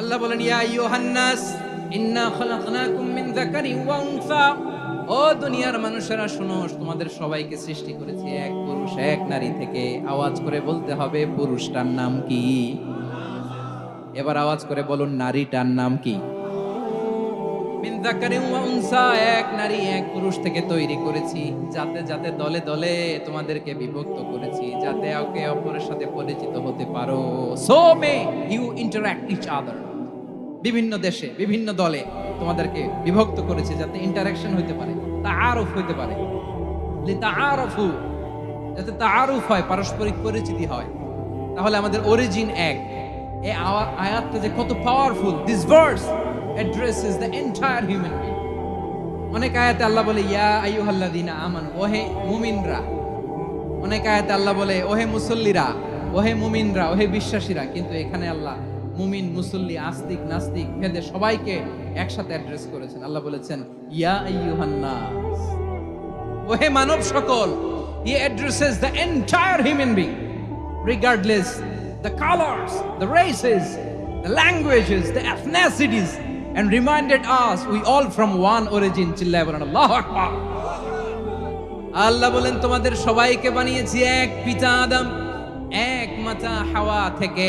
আল্লাহ বলেন, ইয়া ইউহান্নাস ইন্না খলাকনাকুম মিন যাকারিন ওয়া উনসা। ও দুনিয়ার মানুষেরা, শোনো, তোমাদের সবাইকে সৃষ্টি করেছি এক পুরুষ, এক নারী থেকে। আওয়াজ করে বলতে হবে, পুরুষটার নাম কি? এবার আওয়াজ করে বলুন, নারীটার নাম কি? এক নারী, এক পুরুষ থেকে তৈরি করেছি। যাতে যাতে দলে দলে তোমাদেরকে বিভক্ত করেছি, যাতে একে অপরের সাথে পরিচিত হতে পারো। So may you interact each other বিভিন্ন দেশে, বিভিন্ন দলে তোমাদেরকে বিভক্ত করেছে যাতে ইন্টারাকশন হইতে পারে, তাআরুফ হইতে পারে। তা লিতাআরফু, যাতে তাআরুফ হয়, পারস্পরিক পরিচিতি হয়। তাহলে আমাদের অরিজিন এক। এই আয়াতটা যে কত powerful this verse addresses the entire human being অনেক আয়াতে আল্লাহ বলে, ইয়া আইয়ুহাল্লাযীনা আমানু, ওহে মুমিনরা। অনেক আয়াতে আল্লাহ বলে, ওহে মুসল্লিরা, ওহে মুমিনরা, ওহে বিশ্বাসীরা। কিন্তু এখানে আল্লাহ মুমিন, মুসল্লি, আস্তিক, নাস্তিক, ভেদে সবাইকে একসাথে অ্যাড্রেস করেছেন। আল্লাহ বলেছেন, ইয়া আইয়ুহান নাস ওহে মানব সকল, he addresses the entire human being regardless the colors, the races, the languages, the ethnicities, and reminded us, we all from one origin, চিল্লায় বলেন, আল্লাহু আকবার। আল্লাহ বলেন, তোমাদের সবাইকে বানিয়েছি এক পিতা আদম, এক মাতা হাওয়া থেকে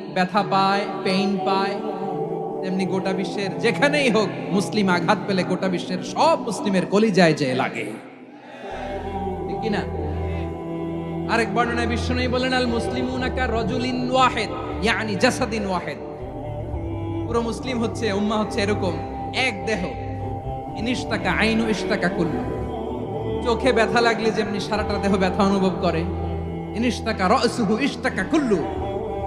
ব্যথা পায় পেইন পায়, তেমনি গোটা বিশ্বের যেখানেই হোক মুসলিম আঘাত পেলে গোটা বিশ্বের সব মুসলিমের কলিজায় যে লাগে। ঠিক কি না আরেক বর্ণনায় বিশ্বনবী বলেন আল মুসলিমুনা কা রাজুলিন ওয়াহিদ, ইয়ানি জাসাদিন ওয়াহিদ। পুরো মুসলিম হচ্ছে উম্মাহ হচ্ছে এরকম, এক দেহ। ইনিশতাকা আইনু ইশতাকা কুল্লু। চোখে ব্যথা লাগলে যেমনি সারাটা দেহ ব্যথা অনুভব করে ইনিশতাকা রসুহু ইশতাকা কুল্লু।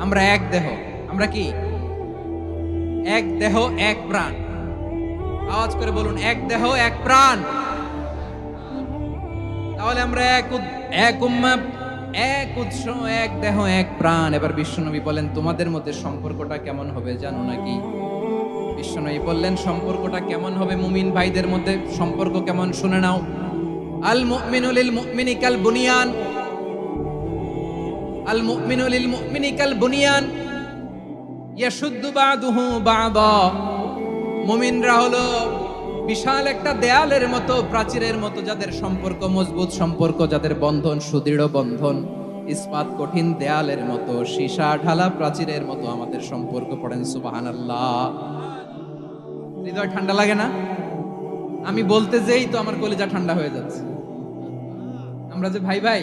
আমরা এক দেহ। আমরা কি? এক দেহ, এক প্রাণ। আওয়াজ করে বলুন, এক দেহ, এক প্রাণ। তাহলে আমরা এক এক এক উৎস, এক দেহ, এক প্রাণ। এবার বিশ্বনবী বলেন, তোমাদের মধ্যে সম্পর্কটা কেমন হবে জানো নাকি? বিশ্বনবী বললেন, সম্পর্কটা কেমন হবে মুমিন ভাইদের মধ্যে? সম্পর্ক কেমন? শুনে নাও। আল মুমিনু লিল মুমিনি কাল বুনিয়ান আল মুমিনু লিল মুমিনি কাল বুনিয়ান ইয়াশুদ্দু বাদুহু বাদা মুমিনরা হলো বিশাল একটা দেয়ালের মতো, প্রাচীরের মতো, যাদের সম্পর্ক মজবুত সম্পর্ক, যাদের বন্ধন সুদৃঢ় বন্ধন, ইস্পাত কঠিন দেয়ালের মতো, সীসা ঢালা প্রাচীরের মতো আমাদের সম্পর্ক পড়েন, সুবহানাল্লাহ। হৃদয় ঠান্ডা লাগে না? আমি বলতে যেই তো আমার কলিজা ঠান্ডা হয়ে যাচ্ছে। আমরা যে ভাই ভাই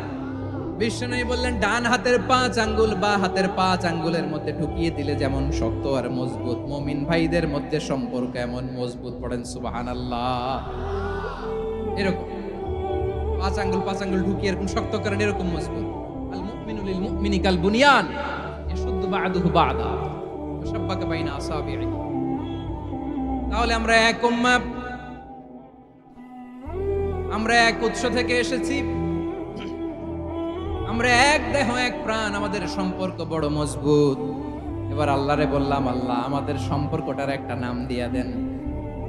বিষ্ণু বললেন, ডান হাতের পাঁচ আঙ্গুল বা হাতের পাঁচ আঙ্গুলের মধ্যে ঢুকিয়ে দিলে যেমন শক্ত আর মজবুত। মমিন ভাইদের মধ্যে সম্পর্ক এমন মজবুত পড়েন সুবাহান আল্লাহ এরকম। পাঁচ আঙ্গুল পাঁচ আঙ্গুল ঢুকিয়ে এরকম শক্ত করেন, এরকম মজবুত। আল মুমিনু লিল মুমিনি কাল বুনিয়ান, ইয়াশুদ্দু বা'দুহু বা'দা আসাবিহি তাহলে আমরা এক উম্মাহ আমরা এক উৎস থেকে এসেছি। আমরা এক দেহ, এক প্রাণ, আমাদের সম্পর্ক বড় মজবুত। এবার আল্লাহরে বললাম, আল্লাহ, আমাদের সম্পর্কটার একটা নাম দিয়া দেন।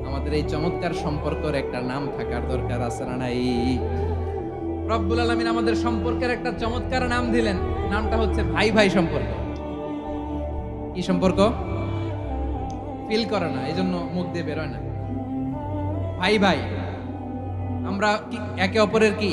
আমাদের এই চমৎকার সম্পর্কের একটা নাম থাকার দরকার আছে না নাই? রব্বুল আলমিন আমাদের সম্পর্কের একটা চমৎকার নাম দিলেন। নামটা হচ্ছে ভাই ভাই সম্পর্ক। কি সম্পর্ক? ফিল করে না এই জন্য মুখ দিয়ে বেরোয় না। ভাই ভাই, আমরা একে অপরের কি?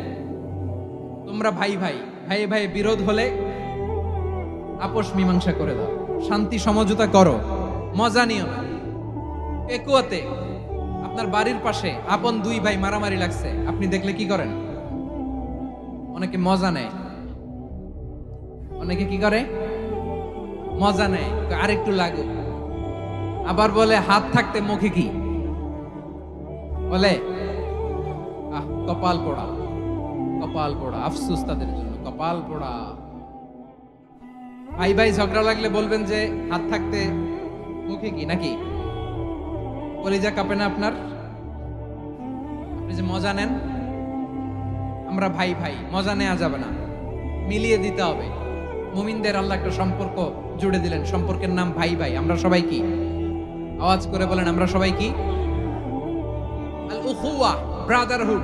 তোমরা ভাই ভাই ভাই ভাই বিরোধ হলে আপোষ মীমাংসা করে দাও। শান্তি সমঝোতা করো। মজা নিও না। একুয়াতে আপনার বাড়ির পাশে আপন দুই ভাই মারামারি লাগছে। আপনি দেখলে কি করেন? অনেকে মজা নেয়। অনেকে কি করে? মজা নেয়। আরেকটু লাগুক। আবার বলে, হাত থাকতে মুখে কি? বলে, আহ, কপাল পোড়া। কপাল পোড়া, আফসুস তাদের জন্য, কপাল পোড়া। ভাই ভাই, ঝগড়া লাগলে বলবেন যে হাত থাকতে মুখে কি, নাকি? কলিজা কাঁপে না আপনার? আপনি যে মজা নেন, আমরা ভাই ভাই, মজা নেওয়া যাবে না। মিলিয়ে দিতে হবে। মুমিনদের আল্লাহ একটা সম্পর্ক জুড়ে দিলেন, সম্পর্কের নাম ভাই ভাই। আমরা সবাই কি? আওয়াজ করে বলেন, আমরা সবাই কি? ব্রাদারহুড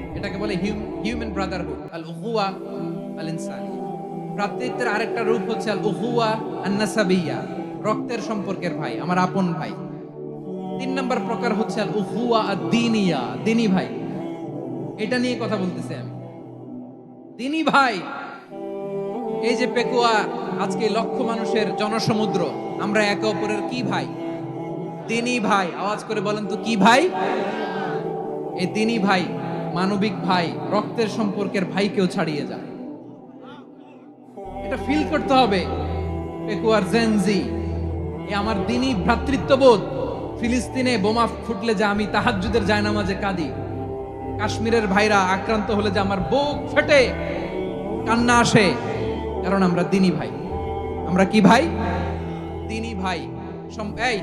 এটাকে বলে হিউম্যান ব্রাদারহুড আল উহুয়া আল ইনসানি ভ্রাতৃত্বের আরেকটা রূপ হচ্ছে আল উহুয়া আন্নাসাবিয়া রক্তের সম্পর্কের ভাই, আমার আপন ভাই। তিন নম্বর প্রকার হচ্ছে আল উহুয়া আদ-দিনিয়া দিনী ভাই। এটা নিয়ে কথা বলতেছি আমি। দিনী ভাই, এই যে পেকুয়া, আজকে লক্ষ মানুষের জনসমুদ্র, আমরা একে অপরের কি ভাই? দিনী ভাই। আওয়াজ করে বলেন তো কি ভাই? এই দিনী ভাই। মানবিক ভাই, রক্তের সম্পর্কের ভাইকেও ছাড়িয়ে যায়। এটা ফিল করতে হবে। পেকুয়ার জেনজি এ আমার দিনই ভ্রাতৃত্ববোধ। ফিলিস্তিনে বোমা ফুটলে যে আমি তাহাজ্জুদের জায়নামাজে কাঁদি। কাশ্মীরের ভাইরা আক্রান্ত হলে যে আমার বুক ফেটে, কান্না আসে। কারণ আমরা দিনী ভাই। আমরা কি ভাই? দিনী ভাই। এই।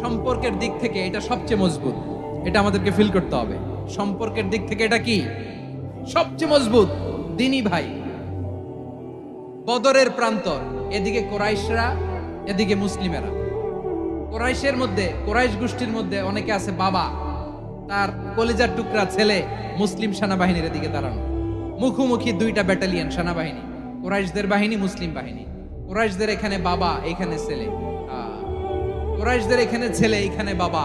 সম্পর্কের দিক থেকে এটা সবচেয়ে মজবুত। এটা আমাদেরকে ফিল করতে হবে। সম্পর্কের দিক থেকে এটা কি? সবচেয়ে মজবুত, দিনী ভাই। বদরের প্রান্তর, এদিকে কোরাইশরা, এদিকে মুসলিমেরা। কোরাইশের মধ্যে, কোরাইশ গোষ্ঠীর মধ্যে অনেকে আছে বাবা। তার কলিজার টুকরা ছেলে মুসলিম সেনাবাহিনীর এদিকে দাঁড়ানো। মুখোমুখি দুইটা ব্যাটালিয়ন সেনাবাহিনী। কোরাইশদের বাহিনী, মুসলিম বাহিনী। কোরাইশদের এখানে বাবা, এখানে ছেলে। কোরাইশদের এখানে ছেলে, এখানে বাবা।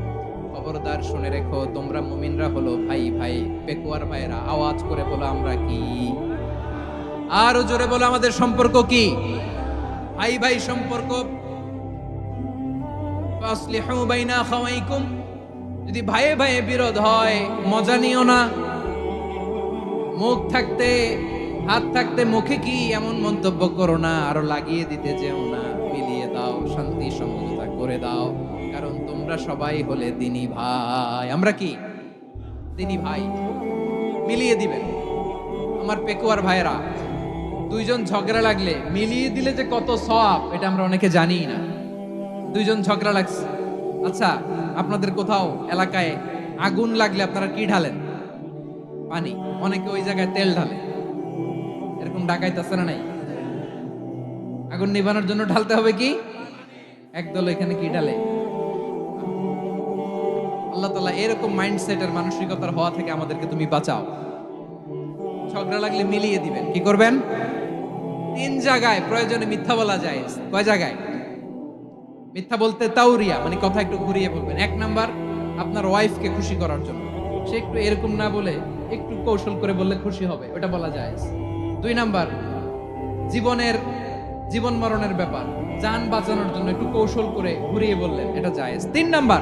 খবরদার শুনে রেখো, তোমরা মুমিনরা হলো ভাই ভাই। পেকুয়ার ভাইরা আওয়াজ করে বলো আমরা কি? আরও জোরে বলো, আমাদের সম্পর্ক কি? ভাই ভাই, সম্পর্ক? যদি ভাইয়ে ভাইয়ে বিরোধ হয়, মজা নিও না। মুখ থাকতে, হাত থাকতে, মুখে কি এমন মন্তব্য করো না? আরও লাগিয়ে দিতে যেও না। মিলিয়ে দাও, শান্তি, সমঝোতা করে দাও। কারণ তোমরা সবাই হলে দিনী ভাই। আমরা কি? দিনী ভাই। মিলিয়ে দিবেন। আমার পেকুয়ার ভাইয়েরা, দুইজন ঝগড়া লাগলে মিলিয়ে দিলে যে কত সব এটা আমরা অনেকে জানি না। দুইজন ঝগড়া লাগছে। আচ্ছা আপনাদের কোথাও এলাকায় আগুন লাগলে আপনারা কি ঢালেন? পানি। অনেকে ওই জায়গায় তেল ঢালে। এরকম ডাকাইতেছে না নাই? আগুন নিভানোর জন্য ঢালতে হবে কি? একদল এখানে কি ঢালে? আল্লাহ তালা এরকম মাইন্ডসেটের মানসিকতার হওয়া থেকে আমাদেরকে তুমি বাঁচাও। ঝগড়া লাগলে মিলিয়ে দিবেন। কি করবেন? তিন জায়গায় প্রয়োজনে মিথ্যা বলা যায়। কয় জায়গায়? মিথ্যা বলতে তাউরিয়া মানে কথা একটু ঘুরিয়ে বলবেন। এক নাম্বার, আপনার ওয়াইফকে খুশি করার জন্য। সে একটু এরকম না বলে একটু কৌশল করে বললে খুশি হবে, ওটা বলা যায়। দুই নাম্বার, জীবনের, জীবন মরণের ব্যাপার। যান বাঁচানোর জন্য একটু কৌশল করে ঘুরিয়ে বললেন, এটা জায়েজ তিন নাম্বার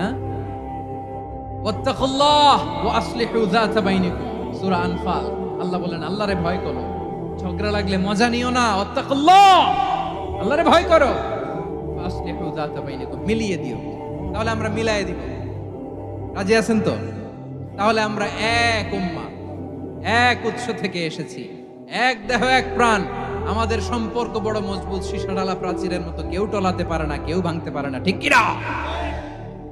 হ্যাঁ? আল্লাহ বলেন, আল্লাহরে ভয় করো। ঝগড়া লাগলে মজা নিও না। আল্লাহরে ভয় করো। মিলিয়ে দিও। তাহলে আমরা দিব। রাজি আছেন তো? তাহলে আমরা এক উম্মা, এক উৎস থেকে এসেছি। এক দেহ, এক প্রাণ। আমাদের সম্পর্ক বড় মজবুত, সীসাডালা প্রাচীরের মতো। কেউ টলাতে পারে না, কেউ ভাঙতে পারে না। ঠিক কিনা?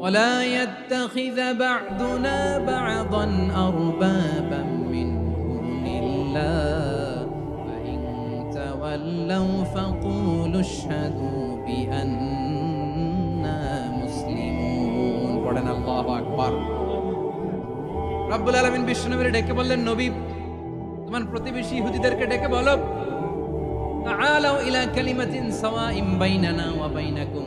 ولا يتخذ بعضنا بعضا أربابا من دون الله فإن تولوا فقولوا اشهدوا بأننا مسلمون পড়েন আল্লাহু আকবার রব্বুল আলামিন বিশ্বনবীর ডেকে বললেন নবী তোমার প্রতিবেশী ইহুদিদেরকে ডেকে বলো তাআলাউ ইলা কালিমাতিন সাওয়াইম বাইনানা ওয়া বাইনাকুম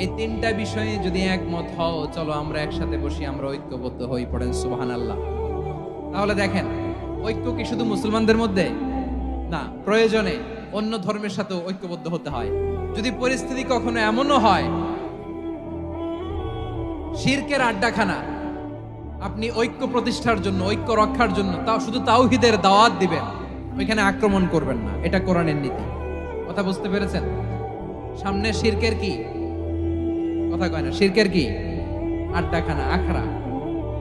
এই তিনটা বিষয়ে যদি একমত হও, চলো আমরা একসাথে বসি, আমরা ঐক্যবদ্ধ হই, পড়েন সুবাহান আল্লাহ তাহলে দেখেন, ঐক্য কি শুধু মুসলমানদের মধ্যে? না, প্রয়োজনে অন্য ধর্মের সাথেও ঐক্যবদ্ধ হতে হয়। যদি পরিস্থিতি কখনো এমনও হয়, শিরকের আড্ডাখানা, আপনি ঐক্য প্রতিষ্ঠার জন্য, ঐক্য রক্ষার জন্য, তাও শুধু তাওহিদের দাওয়াত দিবেন, ওইখানে আক্রমণ করবেন না। এটা কোরআনের নীতি। কথা বুঝতে পেরেছেন? সামনে শিরকের কি? কথা কয় না, শিরকের কি? আড্ডাখানা, আখড়া।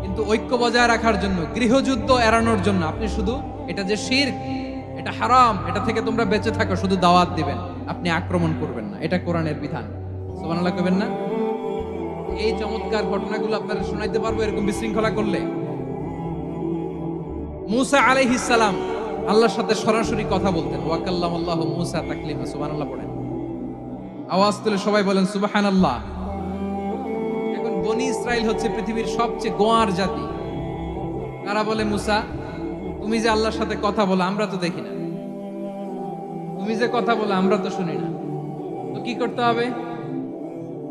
কিন্তু ঐক্য বজায় রাখার জন্য, গৃহযুদ্ধ এড়ানোর জন্য আপনি শুধু এটা যে শির্ক, এটা হারাম, এটা থেকে তোমরা বেঁচে থাকো, শুধু দাওয়াত দিবেন। আপনি আক্রমণ করবেন না, এটা কোরআনের বিধান। সুবহানাল্লাহ কইবেন না? এই চমৎকার ঘটনাগুলো আপনারা শোনাইতে পারব, এরকম বিশৃঙ্খলা করলে। মুসা আলাইহিস সালাম আল্লাহর সাথে সরাসরি কথা বলতেন। ওয়াকাল্লাম আল্লাহ মুসা তাকলিমা, সুবহানাল্লাহ পড়েন। আওয়াজ তুলে সবাই বলেন, সুবহানাল্লাহ। বনি ইসরাইল হচ্ছে পৃথিবীর সবচেয়ে গোয়ার জাতি। তারা বলে মুসা? তুমি যে আল্লাহর সাথে কথা বলো, আমরা তো দেখি না। তুমি যে কথা বলো, আমরা তো শুনি না। তো কি করতে হবে?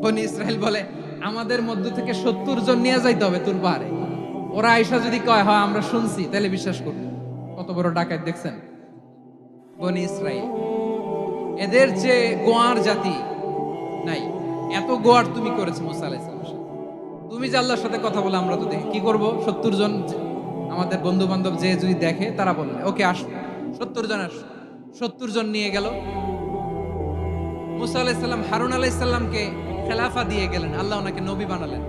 বনি ইসরায়েল বলে, আমাদের মধ্য থেকে সত্তর জন নিয়ে যাইতে হবে তোর পারে ওরা আয়সা যদি কয়, হয়, আমরা শুনছি, তাহলে বিশ্বাস করব। কত বড় ডাকাত, দেখছেন? বনি ইসরায়েল এদের যে গোয়ার জাতি নাই। এত গোয়ার তুমি করেছ মুসা আলাইসালামের তুমি যে আল্লাহর সাথে কথা বলে, আমরা তো দেখি। কি করব? সত্তর জন আমাদের বন্ধু বান্ধব যে যদি দেখে, তারা বলবে ওকে, আস। সত্তর জন আস। সত্তর জন নিয়ে গেল। মুসা আলাইসাল্লাম হারুন আলাইসাল্লামকে খেলাফা দিয়ে গেলেন। আল্লাহ ওনাকে নবী বানালেন।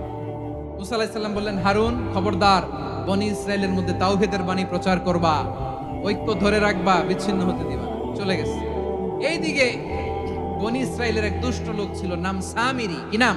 মুসা আলাইসাল্লাম বললেন, হারুন, খবরদার, বনি ইসরায়েলের মধ্যে তাওহিদের বাণী প্রচার করবা। ঐক্য ধরে রাখবা, বিচ্ছিন্ন হতে দিবা চলে গেছে। এইদিকে বনি ইসরায়েলের এক দুষ্ট লোক ছিল, নাম সামিরি। কি নাম?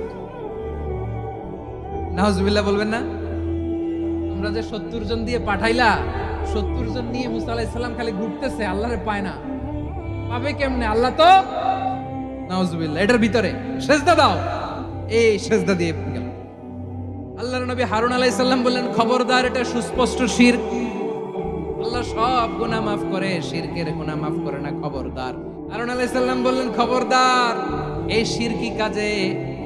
নাহজুবিল্লাহ বলবেন না? তোমরা যে সত্তর জন দিয়ে পাঠাইলা, সত্তর জন নিয়ে মুসা আলাইহিস খালি ঘুরতেছে, আল্লাহরে পায় না। পাবে কেমনে? আল্লাহ তো? নাউজুবিল্লাহ, এটার ভিতরে সেজদা দাও। এই সেজদা দিয়ে গেল। আল্লাহর নবী হারুন আলাইহিস সালাম বললেন, খবরদার, এটা সুস্পষ্ট শিরক আল্লাহ সব গুনাহ মাফ করে, শিরকের গুনাহ মাফ করে না, খবরদার। হারুন আলাইহিস সালাম বললেন, খবরদার, এই শিরকি কাজে?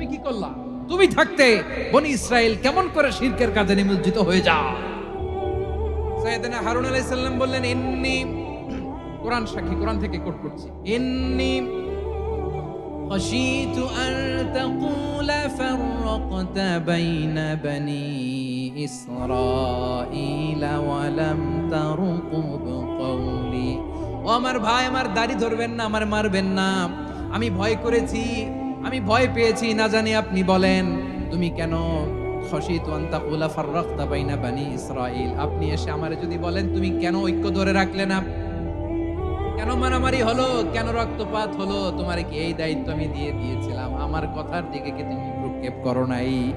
তুমি কি করলা তুমি থাকতে বনি ইসরায়েল কেমন করে শিরকের কাজে নিমজ্জিত হয়ে যা সাইয়েদনা হারুন আলাইহিস সালাম বললেন ইন্নি কোরআন সাক্ষী কোরআন থেকে কোট করছি ইন্নি خشيت أن تقول فرقت بين بني إسرائيل ولم ترقب قولي ও আমার ভাই আমার দাড়ি ধরবেন না আমার মারবেন না আমি ভয় করেছি আমি ভয় পেয়েছি, না জানি আপনি বলেন। তুমি কেন? বানি ইসরাইল আপনি এসে আমারে যদি বলেন, তুমি কেন ঐক্য ধরে রাখলে না? কেন মারামারি হলো? কেন রক্তপাত হলো? তোমার কি এই দায়িত্ব আমি দিয়ে দিয়েছিলাম? আমার কথার দিকে কি তুমি ভ্রুক্ষেপ করো নাই?